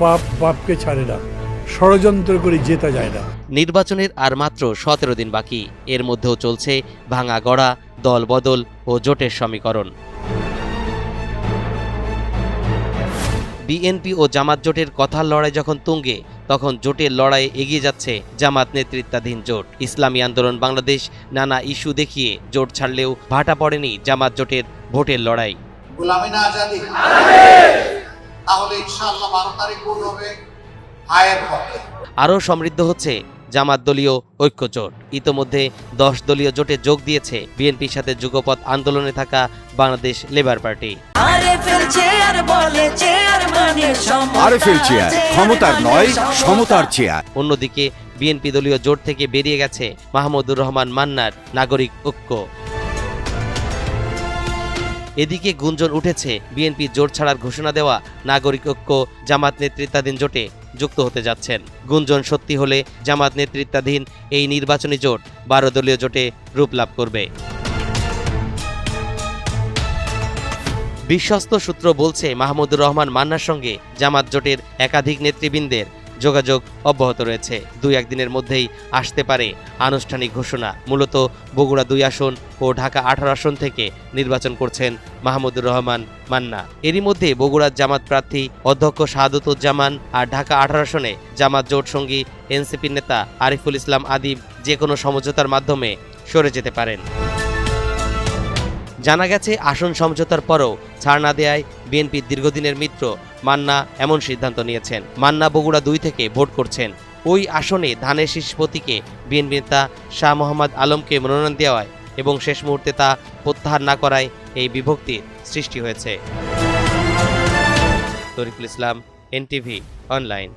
পাপ পাপকে ছাড়ে না ষড়যন্ত্র করে জেতা যায় না। নির্বাচনের আর মাত্র সতেরো দিন বাকি এর মধ্যেও চলছে ভাঙা গড়া দল বদল ও জোটের সমীকরণ। বিএনপি ও জামাত জোটের কথার লড়াই যখন তুঙ্গে তখন জোটের লড়াইয়ে এগিয়ে যাচ্ছে জামাত নেতৃত্বাধীন জোট। ইসলামী আন্দোলন বাংলাদেশ নানা ইস্যু দেখিয়ে জোট ছাড়লেও ভাটা পড়েনি জামাত জোটের ভোটের লড়াই। আজাদি! তাহলে ইনশাআল্লাহ বারো তারিখ ভোট হবে। হায়ের পক্ষে আরও সমৃদ্ধ হচ্ছে জামাত দলীয় ঐক্য জোট। ইতোমধ্যে দশ দলীয় জোটে যোগ দিয়েছে বিএনপির সাথে যুগপথ আন্দোলনে থাকা বাংলাদেশ লেবার পার্টি। মানে আরএফএল চেয়ার ক্ষমতার নয় সমতার চেয়ার অন্যদিকে বিএনপি দলীয় জোট থেকে বেরিয়ে গেছে মাহমুদুর রহমান মান্নার নাগরিক ঐক্য। এদিকে গুঞ্জন উঠেছে, বিএনপি জোট ছাড়ার ঘোষণা দেওয়া নাগরিক ঐক্য, জামাত নেতৃত্বাধীন জোটে যুক্ত হতে যাচ্ছেন। গুঞ্জন সত্যি হলে জামাত নেতৃত্বাধীন এই নির্বাচনী জোট বারো দলীয় জোটে রূপ লাভ করবে। বিশ্বস্ত সূত্র বলছে, মাহমুদুর রহমান মান্নার সঙ্গে জামাত জোটের একাধিক নেতৃবৃন্দের যোগাযোগ অব্যাহত রয়েছে। দুই একদিনের মধ্যেই আসতে পারে আনুষ্ঠানিক ঘোষণা। মূলত বগুড়া দুই আসন ও ঢাকা আঠারো আসন থেকে নির্বাচন করছেন মাহমুদুর রহমান মান্না। এরই মধ্যে বগুড়ার জামাত প্রার্থী অধ্যক্ষ শাহাদুজ্জামান আর ঢাকা আঠারো আসনে জামাত জোট সঙ্গী এনসিপির নেতা আরিফুল ইসলাম আদিব যে কোনো সমঝোতার মাধ্যমে সরে যেতে পারেন। জানা গেছে, আসন সমঝোতার পরও ছাড় না দেয়ায় বিএনপির দীর্ঘদিনের মিত্র মান্না এমন সিদ্ধান্ত নিয়েছেন। মান্না বগুড়া দুই থেকে ভোট করছেন। ওই আসনে ধানের শীষ বিএনপি নেতা শাহ মোহাম্মদ আলমকে মনোনয়ন দেওয়ায় এবং শেষ মুহূর্তে তা প্রত্যাহার না করায় এই বিভক্তির সৃষ্টি হয়েছে। Tarikul Islam, NTV, online.